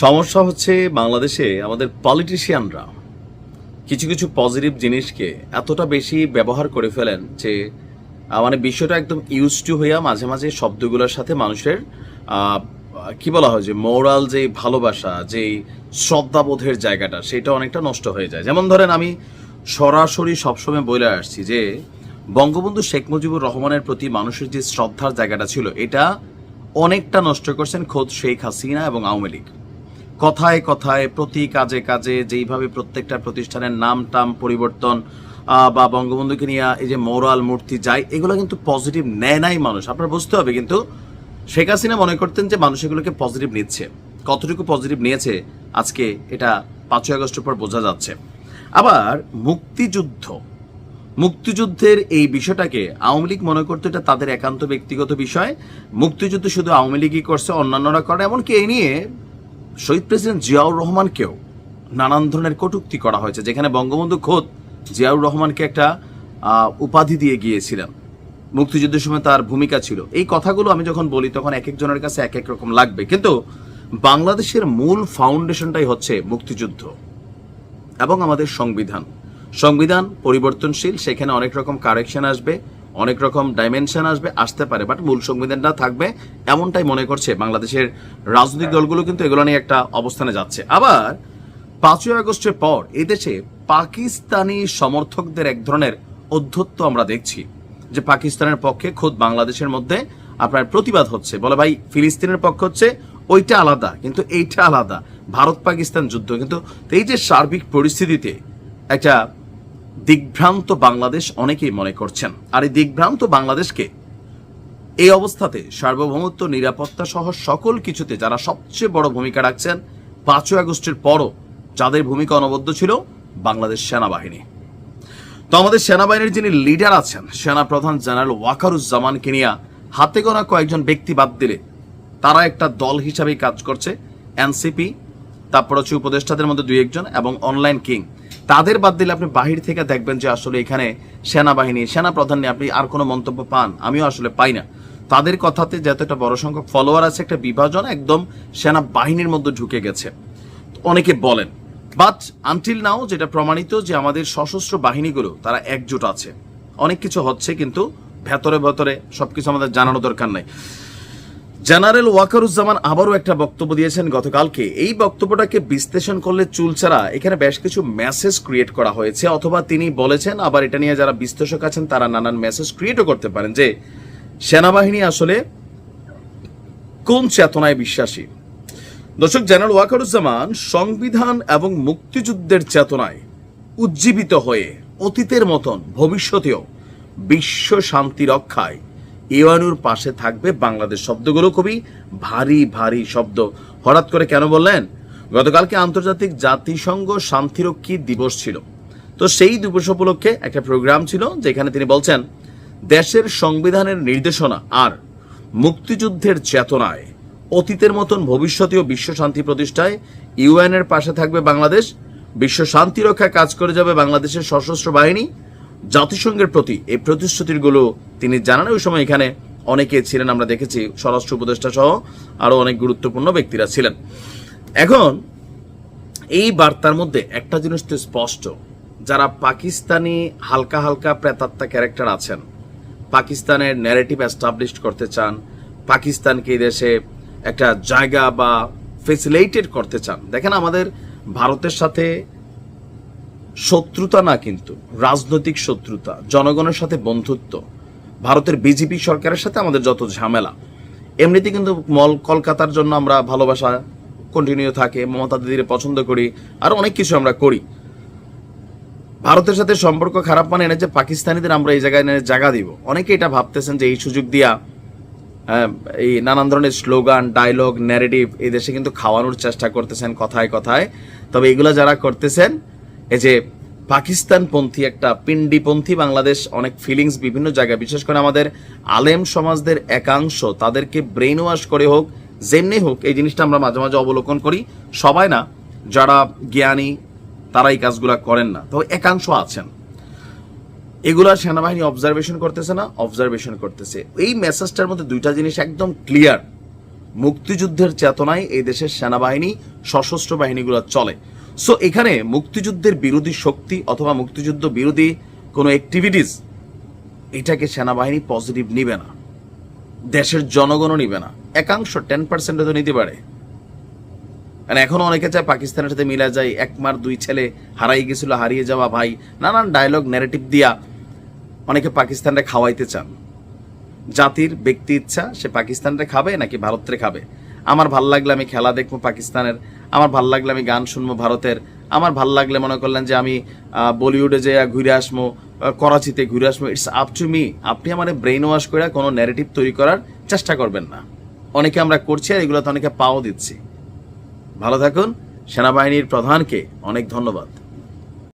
সমস্যা হচ্ছে বাংলাদেশে আমাদের পলিটিশিয়ানরা কিছু কিছু পজিটিভ জিনিসকে এতটা বেশি ব্যবহার করে ফেলেন যে মানে বিষয়টা একদম ইউজ টু হইয়া মাঝে মাঝে শব্দগুলোর সাথে মানুষের কি বলা হয় যে মোরাল যে ভালোবাসা যে শ্রদ্ধাবোধের জায়গাটা, সেটা অনেকটা নষ্ট হয়ে যায়। যেমন ধরেন আমি সরাসরি সবসময় বলে আসছি যে, বঙ্গবন্ধু শেখ মুজিবুর রহমানের প্রতি মানুষের যে শ্রদ্ধার জায়গাটা ছিল, এটা অনেকটা নষ্ট করছেন খোদ শেখ হাসিনা এবং আওয়ামী লীগ। কথায় কথায়, প্রতি কাজে কাজে যেইভাবে প্রত্যেকটা প্রতিষ্ঠানের নাম টাম পরিবর্তন বা বঙ্গবন্ধুকে নিয়ে এই যে মোরাল মূর্তি যায়, এগুলো কিন্তু পজিটিভ নেয় নাই মানুষ। আপনার বুঝতে হবে কিন্তু, শেখ হাসিনা মনে করতেন যে মানুষ এগুলোকে পজিটিভ নিচ্ছে। কতটুকু পজিটিভ নিয়েছে, আজকে এটা পাঁচই আগস্টের পর বোঝা যাচ্ছে। আবার মুক্তিযুদ্ধ। মুক্তিযুদ্ধের এই বিষয়টাকে আওয়ামী লীগ মনে করতো এটা তাদের একান্ত ব্যক্তিগত বিষয়। মুক্তিযুদ্ধ শুধু আওয়ামী লীগই করছে, অন্যান্যরা করে এমনকি এই নিয়ে শহীদ প্রেসিডেন্ট জিয়াউর রহমানকেও নানান ধরনের কটূক্তি করা হয়েছে, যেখানে বঙ্গবন্ধু খোদ জিয়াউর রহমানকে একটা উপাধি দিয়ে গিয়েছিলেন। মুক্তিযুদ্ধের সময় তার ভূমিকা ছিল। এই কথাগুলো আমি যখন বলি, তখন এক একজনের কাছে এক এক রকম লাগবে। কিন্তু বাংলাদেশের মূল ফাউন্ডেশনটাই হচ্ছে মুক্তিযুদ্ধ এবং আমাদের সংবিধান। সংবিধান পরিবর্তনশীল, সেখানে অনেক রকম কারেকশন আসবে। অনেক রকম ডাইমেনশন আসবে আসতে পারে বাট মূল সংবিধানটা থাকবে এমনটাই মনে করছে বাংলাদেশের রাজনৈতিক দলগুলো কিন্তু এগুলো নিয়ে একটা অবস্থানে যাচ্ছে। আবার পাঁচই আগস্টের পর এই দেশে পাকিস্তানি সমর্থকদের এক ধরনের অধ্যত্ব আমরা দেখছি যে পাকিস্তানের পক্ষে খোদ বাংলাদেশের মধ্যে আপনার প্রতিবাদ হচ্ছে। বলে ভাই ফিলিস্তিনের পক্ষ হচ্ছে ওইটা আলাদা কিন্তু এইটা আলাদা। ভারত পাকিস্তান যুদ্ধ কিন্তু এই যে সার্বিক পরিস্থিতিতে একটা দিগ্ভ্রান্ত বাংলাদেশ অনেকেই মনে করছেন। আর এই দিগ্ভ্রান্ত বাংলাদেশকে এই অবস্থাতে সার্বভৌমত্ব, নিরাপত্তা সহ সকল কিছুতে যারা সবচেয়ে বড় ভূমিকা রাখছেন, পাঁচই আগস্টের পরও যাদের ভূমিকা অনবদ্য ছিল বাংলাদেশ সেনাবাহিনী। তো আমাদের সেনাবাহিনীর যিনি লিডার আছেন সেনা প্রধান জেনারেল ওয়াকারুজ্জামানকে নিয়ে হাতে গোনা কয়েকজন ব্যক্তি বাদ দিলে তারা একটা দল হিসাবেই কাজ করছে, এনসিপি, তারপর হচ্ছে উপদেষ্টাদের মধ্যে দুই একজন এবং অনলাইন কিং। তাদের বাদ দিলে আপনি বাহির থেকে দেখবেন যে আসলে এখানে সেনাবাহিনী সেনা প্রধান নিয়ে আপনি আর কোনো মন্তব্য পান। আমিও আসলে পাই না। তাদের কথাতে যত একটা বড় সংখ্যক ফলোয়ার আছে, একটা বিভাজন একদম সেনাবাহিনীর মধ্যে ঢুকে গেছে। অনেকে বলেন বাট আনটিল নাও যেটা প্রমাণিত যে আমাদের সশস্ত্র বাহিনীগুলো, তারা একজোট আছে। অনেক কিছু হচ্ছে কিন্তু ভেতরে ভেতরে সবকিছু আমাদের জানানো দরকার নাই। জেনারেল ওয়াকারুজ্জামান আবারও একটা বক্তব্য দিয়েছেন গতকালকে। এই বক্তব্যটাকে বিশ্লেষণ করলে চুলছাড়া এখানে বেশ কিছু মেসেজ ক্রিয়েট করা হয়েছে অথবা তিনি বলেছেন, আবার এটা নিয়ে যারা বিশ্লেষক আছেন তারা নানান মেসেজ ক্রিয়েটও করতে পারেন যে, সেনাবাহিনী আসলে কোন চেতনায় বিশ্বাসী? দর্শক, জেনারেল ওয়াকারুজ্জামান সংবিধান এবং মুক্তিযুদ্ধের চেতনায় উজ্জীবিত হয়ে অতীতের মতন ভবিষ্যতেও বিশ্ব শান্তি রক্ষায় ইউএনুর পাশে থাকবে বাংলাদেশ শব্দগুলো খুবই ভারী ভারী শব্দ। হঠাৎ করে কেন বললেন? গতকালকে আন্তর্জাতিক জাতিসংঘ শান্তিরক্ষী দিবস ছিল। তো সেই দিবস উপলক্ষে একটা প্রোগ্রাম ছিল যেখানে তিনি বলছেন, দেশের সংবিধানের নির্দেশনা আর মুক্তিযুদ্ধের চেতনায় অতীতের মতন ভবিষ্যতেও বিশ্ব শান্তি প্রতিষ্ঠায় ইউএন এর পাশে থাকবে বাংলাদেশ। বিশ্ব শান্তি রক্ষায় কাজ করে যাবে বাংলাদেশের সশস্ত্র বাহিনী জাতিসংঘের প্রতি এই প্রতিশ্রুতিগুলো তিনি জানান। ওই সময় এখানে অনেকে ছিলেন, আমরা দেখেছি স্বরাষ্ট্র উপদেষ্টা সহ আরও অনেক গুরুত্বপূর্ণ ব্যক্তিরা ছিলেন। এখন এই বার্তার মধ্যে একটা জিনিস তো স্পষ্ট, যারা পাকিস্তানি হালকা হালকা প্রেতাত্মা ক্যারেক্টার আছেন, পাকিস্তানের ন্যারেটিভ এস্টাবলিশ করতে চান, পাকিস্তানকে দেশে একটা জায়গা বা ফেসিলেটেড করতে চান। দেখেন আমাদের ভারতের সাথে শত্রুতা না কিন্তু, রাজনৈতিক শত্রুতা, জনগণের সাথে বন্ধুত্ব, ভারতের বিজেপি সরকারের সাথে আমাদের যত ঝামেলা, এমনিতে কিন্তু মল কলকাতার জন্য আমরা ভালোবাসা কন্টিনিউ থাকে, মমতা দিদির পছন্দ করি, আর অনেক কিছু আমরা করি। ভারতের সাথে সম্পর্ক খারাপ মানে এনেছে পাকিস্তানিদের আমরা এই জায়গায় এনে জায়গা দিব। অনেকে এটা ভাবতেছেন যে এই সুযোগ দিয়া এই নানান ধরনের স্লোগান ডায়লগ ন্যারেটিভ এই দেশে কিন্তু খাওয়ানোর চেষ্টা করতেছেন কথায় কথায়। তবে এগুলো যারা করতেছেন এই যে পাকিস্তানপন্থী একটা পিন্ডিপন্থী বাংলাদেশ, অনেক ফিলিংস বিভিন্ন জায়গায়, বিশেষ করে আমাদের আলেম সমাজদের একাংশ, তাদেরকে ব্রেন ওয়াশ করে হোক, যেমনি হোক, এই জিনিসটা আমরা মাঝে মাঝে অবলোকন করি। সবাই না, যারা জ্ঞানী তারা এই কাজগুলা করেন না। তবে একাংশ আছেন। এগুলা সেনাবাহিনী অবজারভেশন করতেছে না অবজারভেশন করতেছে। এই মেসেজটার মধ্যে দুইটা জিনিস একদম ক্লিয়ার মুক্তিযুদ্ধের চেতনায় এই দেশের সেনাবাহিনী, সশস্ত্র বাহিনীগুলো চলে। সো এখানে মুক্তিযুদ্ধের বিরোধী শক্তি অথবা মুক্তিযুদ্ধ বিরোধী কোনো অ্যাক্টিভিটিস এটাকে সেনাবাহিনী পজিটিভ নিবে না। দেশের জনগণও নিবে না। একাংশ টেন পার্সেন্টে তো নিতে পারে। আর এখনও অনেকে চায় পাকিস্তানের সাথে মিলা যায়, এক মার দুই ছেলে হারাই গেছিল, হারিয়ে যাওয়া ভাই, নানান ডায়লগ ন্যারেটিভ দিয়া অনেকে পাকিস্তানটা খাওয়াইতে চান। জাতির ব্যক্তি ইচ্ছা, সে পাকিস্তানটা খাবে নাকি ভারতরে খাবে। আমার ভালো লাগলে আমি খেলা দেখব পাকিস্তানের, আমার ভালো লাগলে আমি গান শুনব ভারতের, আমার ভালো লাগলে মনে করলেন যে আমি বলিউডে যে ঘুরে আসব করাচিতে ঘুরে আসব ইটস আপ টু মি আপনি আমার ব্রেন ওয়াশ করে কোনো ন্যারেটিভ তৈরি করার চেষ্টা করবেন না। অনেকে আমরা করছি আর এগুলোতে অনেকে পাও দিচ্ছি। ভালো থাকুন, সেনাবাহিনীর প্রধানকে অনেক ধন্যবাদ।